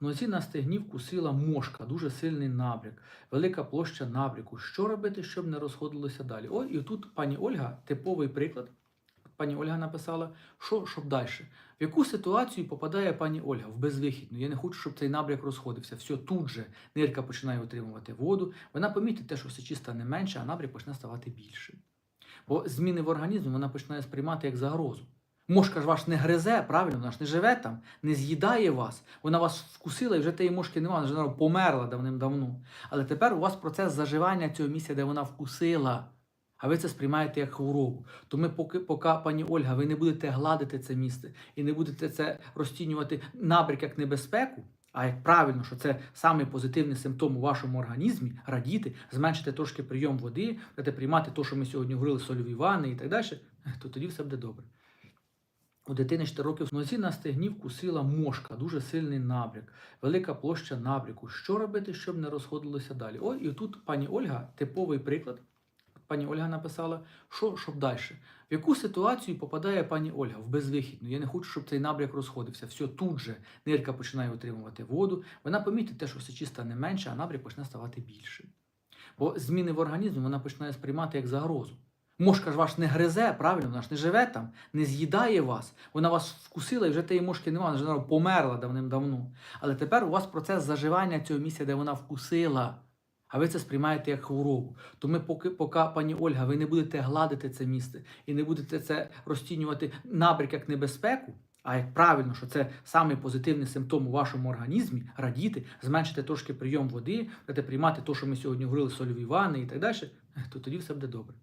Вночі на стегні вкусила мошка, дуже сильний набряк, велика площа набряку. Що робити, щоб не розходилося далі? О, і тут пані Ольга, типовий приклад. Пані Ольга написала, що щоб далі. В яку ситуацію попадає пані Ольга? В безвихідну. Я не хочу, щоб цей набряк розходився. Все, тут же нирка починає отримувати воду. Вона помітить те, що сечі стане менше, а набряк почне ставати більшим. Бо зміни в організмі вона починає сприймати як загрозу. Мошка ж ваш не гризе, правильно, вона ж не живе там, не з'їдає вас. Вона вас вкусила і вже тієї мошки немає, вона вже померла давним-давно. Але тепер у вас процес заживання цього місця, де вона вкусила. А ви це сприймаєте як хворобу. Тому поки, поки, пані Ольга, ви не будете гладити це місце і не будете це розцінювати набряк як небезпеку, а як правильно, що це самий позитивний симптом у вашому організмі, радіти, зменшити трошки прийом води, приймати те, що ми сьогодні говорили, сольові ванни і так далі, то тоді все буде добре. У дитини 4 років в нозі на стегні вкусила мошка, дуже сильний набряк, велика площа набряку. Що робити, щоб не розходилося далі? О, і тут пані Ольга, типовий приклад. Пані Ольга написала, що щоб далі. В яку ситуацію попадає пані Ольга? В безвихідну. Я не хочу, щоб цей набряк розходився. Все, тут же нирка починає отримувати воду. Вона помітить те, що сечі стане менше, а набряк почне ставати більшим. Бо зміни в організмі вона починає сприймати як загрозу. Мошка ж ваш не гризе, правильно, вона ж не живе там, не з'їдає вас. Вона вас вкусила і вже тієї мошки немає, вона вже померла давним-давно. Але тепер у вас процес заживання цього місця, де вона вкусила. А ви це сприймаєте як хворобу. Тому поки, поки, пані Ольга, ви не будете гладити це місце і не будете це розцінювати набряк як небезпеку, а як правильно, що це самий позитивний симптом у вашому організмі, радіти, зменшити трошки прийом води, приймати те, що ми сьогодні говорили, сольові ванни і так далі, то тоді все буде добре.